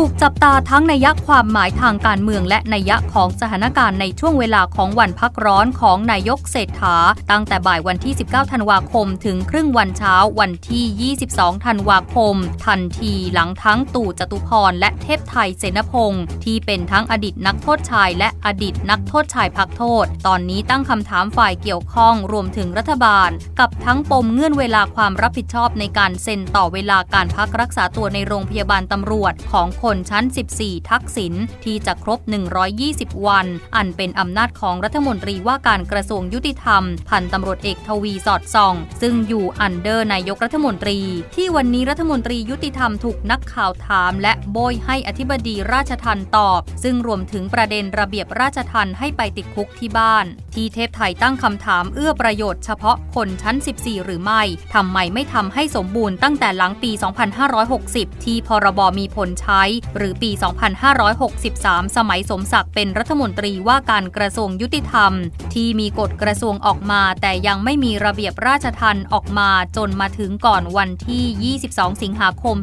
ถูกจับตาทั้งนัยยะความหมายทางการเมืองและนัยยะของสถานการณ์ในช่วงเวลาของวันพักร้อนของนายกเศรษฐา ตั้งแต่บ่ายวันที่ 19 ธันวาคม ถึงครึ่งวันเช้าวันที่ 22 ธันวาคม ทันทีหลังทั้งตู่จตุพรและเทพไทยเสนพงศ์ที่เป็นทั้งอดีตนักโทษชายและอดีตนักโทษชายพักโทษ ตอนนี้ตั้งคำถามฝ่ายเกี่ยวข้องรวมถึงรัฐบาล กับทั้งปมเงื่อนเวลาความรับผิดชอบในการเซ็นต่อเวลาการพักรักษาตัวในโรงพยาบาลตำรวจของคนชั้น 14 ทักษิณที่จะครบ 120 วัน อันเป็นอำนาจของรัฐมนตรีว่าการกระทรวงยุติธรรม พันตำรวจเอกทวีสอดส่อง ซึ่งอยู่อันเดอร์นายกรัฐมนตรี ที่วันนี้รัฐมนตรียุติธรรมถูกนักข่าวถาม และโบยให้อธิบดีราชทันตอบ ซึ่งรวมถึงประเด็นระเบียบราชทันให้ไปติดคุกที่บ้าน ที่เทพไทยตั้งคำถามเอื้อประโยชน์เฉพาะคนชั้น 14 หรือไม่ทำไมไม่ทำให้สมบูรณ์ตั้งแต่หลังปี 2560 ที่พรบมีผลใช้หรือปี 2563 สมัยสมศักดิ์เป็นรัฐมนตรีว่าการกระทรวงยุติธรรม ที่มีกฎกระทรวงออกมา แต่ยังไม่มีระเบียบราชทันออกมาจนมาถึงก่อนวันที่ 22 สิงหาคม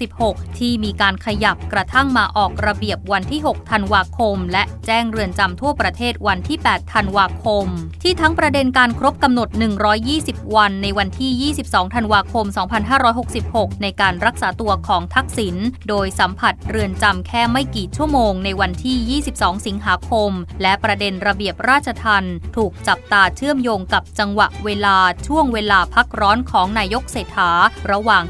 2566 ที่มีการขยับกระทั่งมาออกระเบียบวันที่ 6 ธันวาคม และแจ้งเรือนจำทั่วประเทศวันที่ 8 ธันวาคม ที่ทั้งประเด็นการครบกำหนด 120 วันในวันที่ 22 ธันวาคม 2566 ในการรักษาตัวของทักษิณ โดยสัมผัสเรือนจำแค่ไม่กี่ชั่วโมงในวันที่ 22 สิงหาคม และประเด็นระเบียบราชทันถูกจับตาเชื่อมโยงกับจังหวะเวลาช่วงเวลาพักร้อนของนายกเศรษฐา ระหว่าง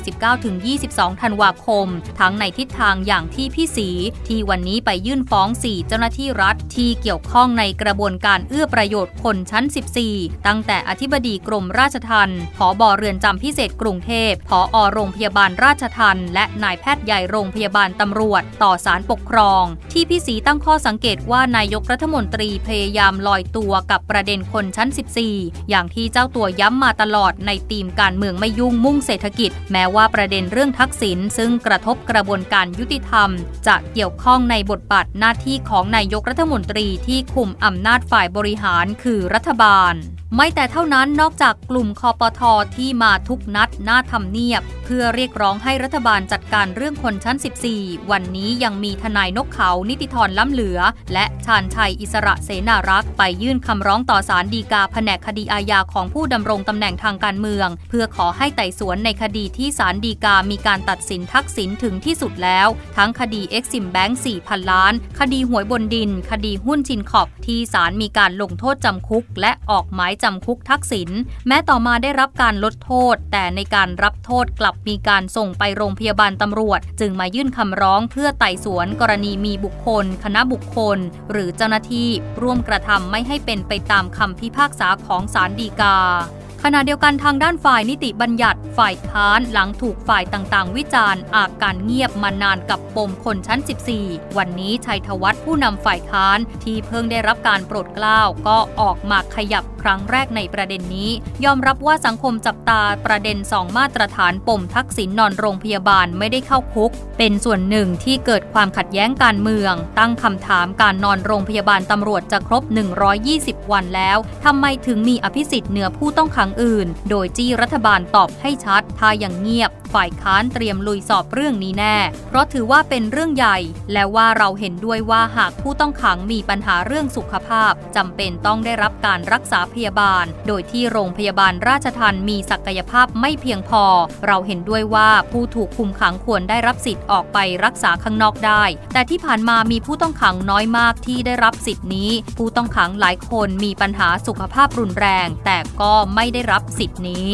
19-22 ธันวาคม ทั้งในทิศทางอย่างที่พี่สี ที่วันนี้ไปยื่นฟ้อง 4 เจ้าหน้าที่รัฐที่เกี่ยวข้องในกระบวนการเอื้อประโยชน์คนชั้น 14 ตั้งแต่อธิบดีกรมราชทัณฑ์ผอบอเรือนจำพิเศษกรุงเทพผออโรงพยาบาลราชทัณฑ์และนายแพทย์ใหญ่โรงพยาบาลตำรวจต่อศาลปกครอง ที่พี่สีตั้งข้อสังเกตว่านายกรัฐมนตรีพยายามลอยตัวกับประเด็นคนชั้น 14 อย่างที่เจ้าตัวย้ำมาตลอดในธีมการเมืองไม่ยุ่งมุ่งเศรษฐกิจ แม้ว่าประเด็นเรื่องทักษิณซึ่งกระทบกระบวนการยุติธรรม จะเกี่ยวข้องในบทบาทหน้าที่ของนายกรัฐมนตรีที่คุมอำนาจฝ่ายบริหารคือรัฐบาลไม่แต่เท่านั้นนอกจากกลุ่มคอปทอที่มาทุกนัดหน้าทำเนียบ เพื่อเรียกร้องให้รัฐบาลจัดการเรื่องคนชั้น4 วันนี้ยังมีทนายนกเขานิติธรล้ำเหลือ และชาญชัยอิสระเสนารักษ์ไปยื่นคำร้องต่อศาลฎีกาแผนกคดีอาญาของผู้ดำรงตำแหน่งทางการเมือง เพื่อขอให้ไต่สวนในคดีที่ศาลฎีกามีการตัดสินทักษิณถึงที่สุดแล้ว ทั้งคดีเอ็กซิมแบงค์4,000 ล้าน คดีหวยบนดิน คดีหุ้นชินขอบที่ศาลมีการลงโทษจำคุก และออกหมายจำคุกทักษิณแม้ต่อมาได้รับการลดโทษ แต่ในการรับโทษกลับมีการส่งไปโรงพยาบาลตำรวจ จึงมายื่นคำร้องเพื่อไต่สวนกรณีมีบุคคล คณะบุคคล หรือเจ้าหน้าที่ร่วมกระทำไม่ให้เป็นไปตามคำพิพากษาของศาลฎีกาขณะเดียวกันทางด้านฝ่ายนิติบัญญัติ ฝ่ายค้านหลังถูกฝ่ายต่างๆ วิจารณ์อาการเงียบมานานกับปมคนชั้น 14 วันนี้ชัยธวัฒน์ผู้นำฝ่ายค้านที่เพิ่งได้รับการโปรดเกล้าก็ออกมาขยับครั้งแรกในประเด็นนี้ ยอมรับว่าสังคมจับตาประเด็นสองมาตรฐานปมทักษิณนอนโรงพยาบาลไม่ได้เข้าคุก เป็นส่วนหนึ่งที่เกิดความขัดแย้งการเมือง ตั้งคำถามการนอนโรงพยาบาลตำรวจจะครบ 120 วันแล้วทำไมถึงมีอภิสิทธิ์เหนือผู้ต้องขังอื่น โดยจี้รัฐบาลตอบให้ชัดถ้าอย่างเงียบ ฝ่ายค้านเตรียมลุยสอบเรื่องนี้แน่ เพราะถือว่าเป็นเรื่องใหญ่ และว่าเราเห็นด้วยว่าหากผู้ต้องขังมีปัญหาเรื่องสุขภาพจำเป็นต้องได้รับการรักษาพยาบาล โดยที่โรงพยาบาลราชทันมีศักยภาพไม่เพียงพอ เราเห็นด้วยว่าผู้ถูกคุมขังควรได้รับสิทธิ์ออกไปรักษาข้างนอกได้ แต่ที่ผ่านมามีผู้ต้องขังน้อยมากที่ได้รับสิทธินี้ ผู้ต้องขังหลายคนมีปัญหาสุขภาพรุนแรง แต่ก็ไม่ได้รับสิทธินี้